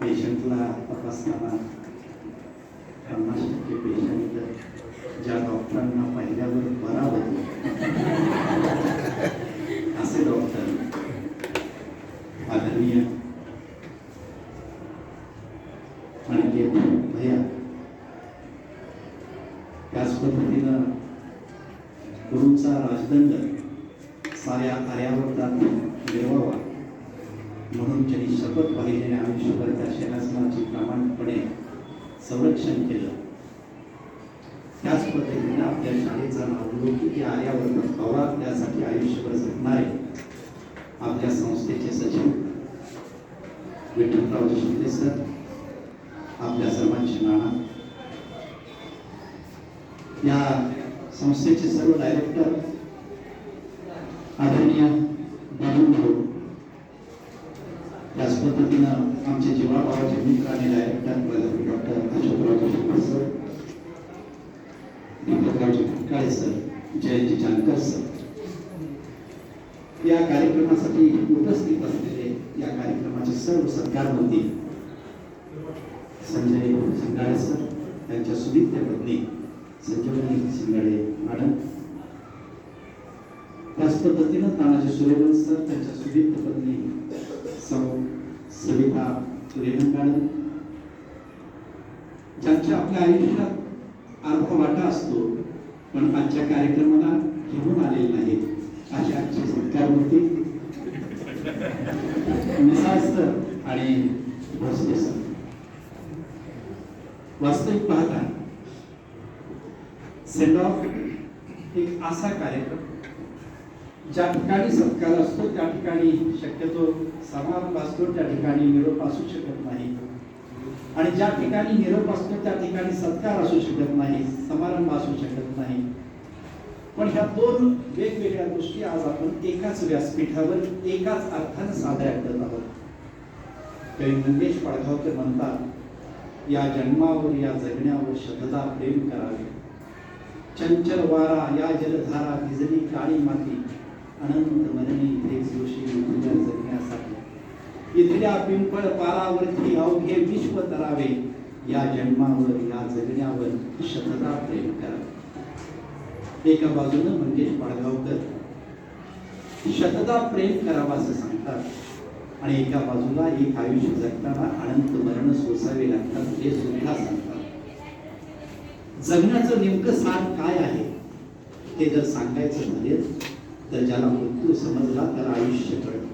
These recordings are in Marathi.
पेशंटला तपासताना पन्नास टक्के पेशंट ज्या डॉक्टरांना पहिल्यावर बरा होतो असे डॉक्टर आदरणीय आणि भया त्याच पद्धतीनं गुरुचा राजदंड साऱ्या आर्यावर्तात देवावा म्हणून ज्यांनी शपथ पाहिलेल्या आयुष्यभर त्या शासनाचे प्रामाणिकपणे संरक्षण केलं. त्याच पद्धतीने आपल्या शाळेचा नावलौकिक या आर्यावर्तात त्यासाठी आयुष्यभर झटणारे आपल्या संस्थेचे सचिव विठ्ठलराव शिंदे सर आपल्या सर्वांचे नाणा या संस्थेचे सर्व डायरेक्टर वतीनं पद्धतीनं आमचे जीवाभावाचे मित्र आणि director doctor Ashokrao Shinde sir Deepakraoji Phutkale sir Jayanti Jankar sir. या कार्यक्रमासाठी उपस्थित असलेले या कार्यक्रमाचे सर्व सत्कारमंत्री संजय शिंगाडे सर त्यांच्या सुदित्य पत्नी संजीवनी शिंगाडे मॅडम. त्याच पद्धतीनं तानाजी सुरेवन सर त्यांच्या सुदित्य पत्नी सौ सविता सूर्यवंश मॅडम ज्यांच्या आपल्या आयुष्यात अर्थ वाटा असतो पण आजच्या कार्यक्रमाला घेऊन आलेले नाहीत अशा आजचे सत्कारमूर्ती मिसाळ सर आणि भोसले सर वास्तविक पाहता सेंड ऑफ एक असा कार्यक्रम ज्या ठिकाणी सत्कार असतो त्या ठिकाणी शक्यतो समारंभ असतो त्या ठिकाणी निरोप असू शकत नाही. आणि ज्या ठिकाणी निरोप असतो त्या ठिकाणी सत्कार असू शकत नाही समारंभ असू शकत नाही. पण ह्या दोन वेगवेगळ्या गोष्टी आज आपण एकाच व्यासपीठावर एकाच अर्थाने साजऱ्या करत आहोत. कवी मंगेश पाडगावकर म्हणतात या जन्मावर या जगण्यावर शतदा प्रेम करावे. चंचल वारा या जलधारा भिजली काळी माती अनंत मननी थे जोशी तुझ्या जगण्यासाठी इथल्या पिंपळ पारावरती अवघे विश्व तरावे या जन्मावर या जगण्यावर शतदा प्रेम करावे एका बाजूनं मंगेश पाडगावकर शतदा प्रेम करावा असं सांगतात. आणि एका बाजूला एक आयुष्य जगताना अनंत मरण सोसावे लागतात हे सुद्धा सांगतात. जगण्याचं नेमकं सार काय आहे? ते जर सांगायचं झाले तर ज्याला मृत्यू समजला त्याला आयुष्य कळलं.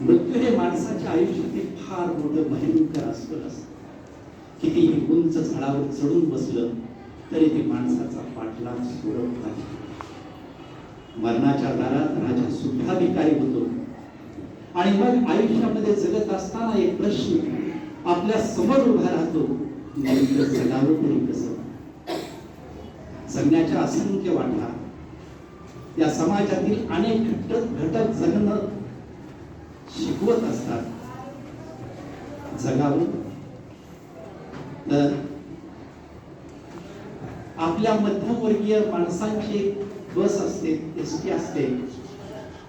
मृत्यू हे माणसाच्या आयुष्यातील फार मोठं भयंकर अस्सल असतं. कितीही उंच झाडावर चढून बसलं तरी ते माणसाचा पाठलाग सोडत नाही. मरणाच्या दारात राजा सुद्धा विकारी होतो. आणि मग आयुष्यामध्ये जगत असताना एक प्रश्न आपल्यासमोर उभा राहतो जगावं तरी कसं? जगण्याच्या असंख्य वाटा या समाजातील अनेक घटक घटक जगणं शिकवत असतात. जगावं. तर आपल्या मध्यमवर्गीय माणसांची एक बस असते एसटी असते.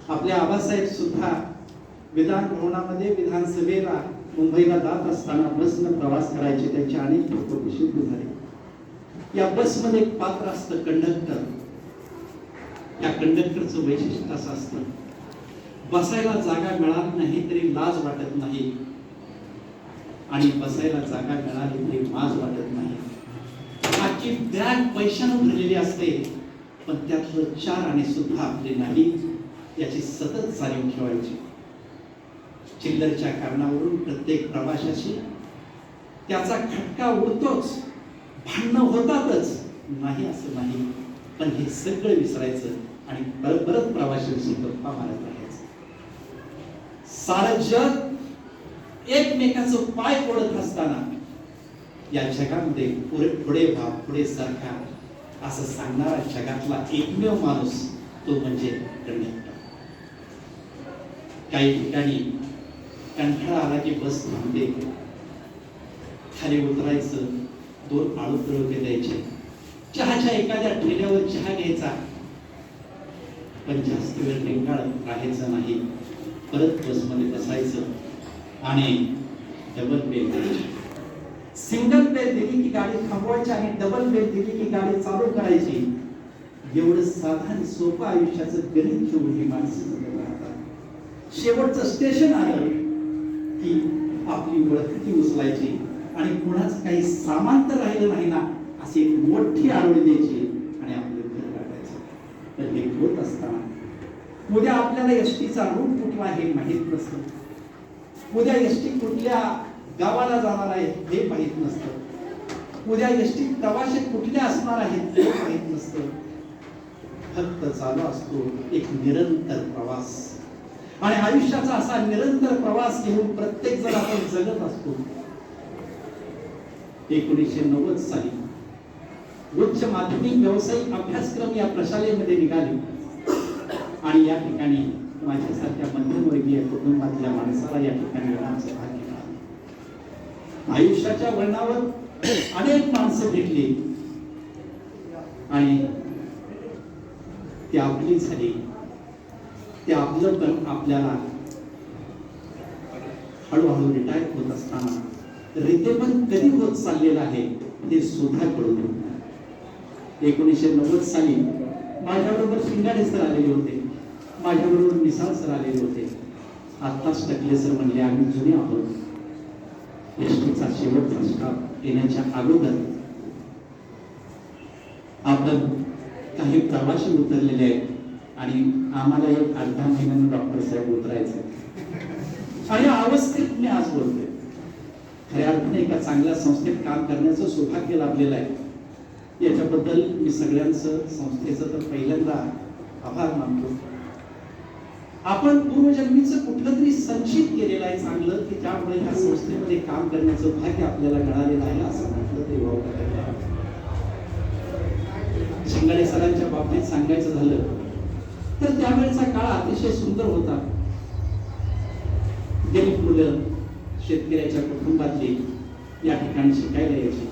आपल्या आबासाहेब सुद्धा विधान भवनामध्ये विधानसभेला मुंबईला जात असताना बसनं प्रवास करायचे त्यांचे अनेक लोक प्रसिद्ध झाले. या बसमध्ये एक पात्र असतं कंडक्टर. या कंडक्टरचं वैशिष्ट्य असं असतं. बसायला जागा मिळाली नाही तरी लाज वाटत नाही. आणि बसायला जागा मिळाली तरी माज वाटत नाही. आजची बॅग पैशानं भरलेली असते पण त्यातलं चार आणि सुद्धा आपले नाही याची सतत जाणीव ठेवायची. चिल्लरच्या कारणावरून प्रत्येक प्रवाशाशी त्याचा खटका उडतोच भांडणं होतातच नाही असं नाही पण हे सगळं विसरायचं. आणि परत परत प्रवाशांशी गप्पा मारत राहायचं सारं जग एकमेकाचं पाय पडत असताना या जगामध्ये पुढे पुढे व्हा पुढे सरका असं सांगणारा जगातला एकमेव माणूस तो म्हणजे कंडक्टर काही ठिकाणी कंठाळा आला की बस थांबते. खाली उतरायचं दोन आळू तळके द्यायचे चहाच्या एखाद्या ठेल्यावर चहा घ्यायचा. पण जास्त वेळ रेंगाळ राहायचं नाही. परत बसमध्ये बसायचं आणि डबल बेल सिंगल बेल दिली की गाडी थांबवायची आणि डबल बेल दिली की गाडी चालू करायची. एवढं साधारण सोपं आयुष्याचं गणित घेऊन ही माणसं राहतात शेवटचं स्टेशन आलं की आपली वळखती उचलायची आणि कुणाचं काही सामान तर राहिलं नाही ना अशी एक मोठी आरोळी द्यायची आणि आपलं घर गाठायचं होत असताना. उद्या आपल्याला एस टीचा रूट कुठला हे माहीत नसतं. उद्या एस टी कुठल्या गावाला जाणार आहे हे माहीत नसतं. उद्या एस टी प्रवासी कुठले असणार आहेत हे माहीत नसतं. फक्त चालू असतो एक निरंतर प्रवास. आणि आयुष्याचा असा निरंतर प्रवास घेऊन प्रत्येक जण आपण जगत असतो. एकोणीसशे नव्वद साली उच्च माध्यमिक व्यावसायिक अभ्यासक्रम या प्रशालेमध्ये निघाले. आणि या ठिकाणी माझ्यासारख्या मध्यमवर्गीय कुटुंबातल्या माणसाला या ठिकाणी येण्याचं भाग्य मिळालं आयुष्याच्या वळणावर अनेक माणसं भेटली. आणि ती आपली झाली. ते आपलं तर आपल्याला हळूहळू रिटायर होत असताना रितेपण कधी होत चाललेलं आहे हे सुद्धा कळून एकोणीसशे नव्वद साली माझ्याबरोबर शिंगाडे सर आलेले होते. माझ्याबरोबर मिसाळ सर आलेले होते. आत्ताच टकले सर म्हणले आम्ही जुने आहोत. एसटीचा शेवटचा स्टॉप येण्याच्या अगोदर आपण काही प्रवासी उतरलेले आहेत आणि आम्हाला एक अर्धा महिन्यानं डॉक्टर साहेब उतरायचं आणि अवस्थेत मी आज बोलतोय. खऱ्या अर्थाने एका चांगल्या संस्थेत काम करण्याचं सौभाग्य लाभलेलं आहे. याच्याबद्दल मी सगळ्यांचं संस्थेचं तर पहिल्यांदा आभार मानतो. आपण पूर्वजन्मीचं कुठलं तरी संचित केलेलं आहे चांगलं की त्यामुळे ह्या संस्थेमध्ये काम करण्याचं भाग्य आपल्याला मिळालेलं आहे असं म्हटलं ते शिंगाडे सरांच्या बाबतीत सांगायचं झालं तर त्यावेळेचा काळ अतिशय सुंदर होता. गरीब मुलं शेतकऱ्याच्या कुटुंबातली या ठिकाणी शिकायला यायची.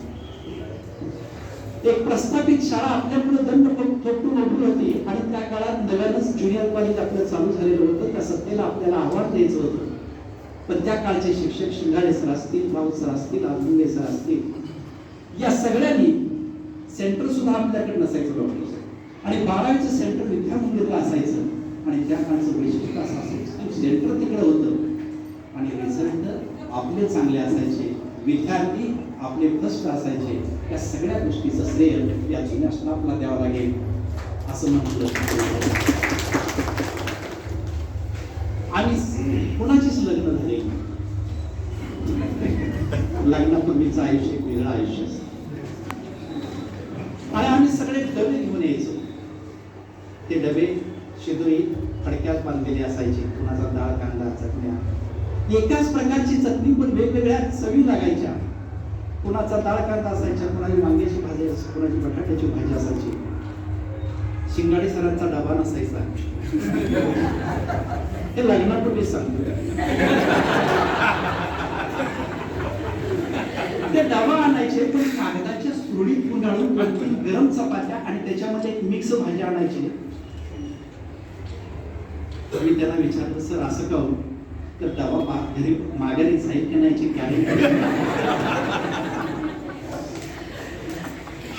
एक प्रस्थापित शाळा आपल्यापुढे दंड थोपटून उभी होती. आणि त्या काळात नव्यानच ज्युनियर कॉलेज आपलं चालू झालेलं होतं. त्या सत्तेला आपल्याला आव्हान द्यायचं होतं. पण त्या काळचे शिक्षक शिंगाडे सर असतील भाऊ सर असतील अजुंगे सर असतील या सगळ्यांनी सेंटर सुद्धा आपल्याकडे नसायचं डॉक्टर आणि बारावीचं सेंटर विद्यामंदिरला असायचं. आणि त्या काळचं वैशिष्ट्य असं असायचं सेंटर तिकडे होतं. आणि रिझल्ट आपले चांगले असायचे. विद्यार्थी आपले फर्स्ट असायचे या सगळ्या गोष्टीचं श्रेय या जुन्या स्टाफला द्यावं लागेल असं म्हटलं. आणि कोणाचीच लग्न झाले लग्नापूर्वीचं आयुष्य एक वेगळं आयुष्य आणि आम्ही सगळे डबे घेऊन यायचो. ते डबे शिदोरी फडक्यात बांधलेले असायचे. कुणाचा डाळ कांदा चटण्या एकाच प्रकारची चटणी पण वेगवेगळ्या चवी लागायच्या. कुणाचा डाळ कांदा असायचा कुणाची वांग्याची भाजी असायची कुणाची बटाट्याची भाजी असायची. शिंगाडे सरांचा डबा नसायचा. हे लग्नापूर्वी सांगतो. ते डबा आणायचे पण कागदाच्या सुरळीत गुंडाळून आणखी गरम चपात्या आणि त्याच्यामध्ये एक मिक्स भाजी आणायची. मी त्याला विचारलं सर असं का हो? तर तेव्हा घरी माघारी साहित्य न्यायची नाही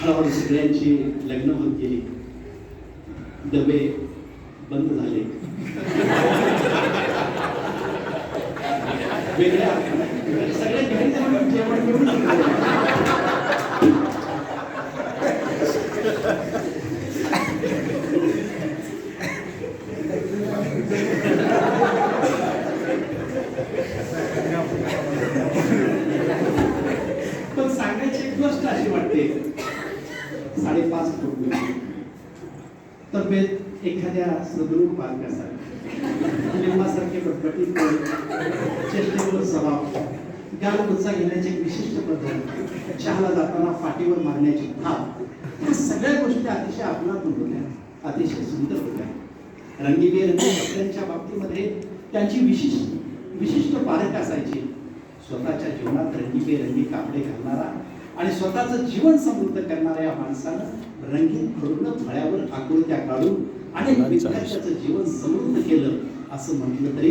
हळूहळू सगळ्यांची लग्न होत गेली. डबे बंद झाले. वेगळ्या सगळे घरी जाऊन जेवण करून शिकले. पण सांगायची एक गोष्ट अशी वाटते साडेपाच फूट तब्येत एखाद्या सदृढ पालकासारखी. लिंबासारखे बटबटीत चेष्टेवर स्वभाव. गाल गुच्चा घेण्याची विशिष्ट पद्धत. चहाला जाताना फाटीवर मारण्याची भाव या सगळ्या गोष्टी अतिशय आपणातून होत्या. अतिशय सुंदर होत्या. रंगीबेरंगी कपड्यांच्या बाबतीमध्ये त्यांची विशिष्ट विशिष्ट पारख असायची. स्वतःच्या जीवनात रंगीबेरंगी कापडे घालणारा आणि स्वतःचं जीवन समृद्ध करणाऱ्या या माणसानं रंगीत फळून फळ्यावर आकृत्या काढून अनेक विद्यार्थ्याचं जीवन समृद्ध केलं असं म्हटलं तरी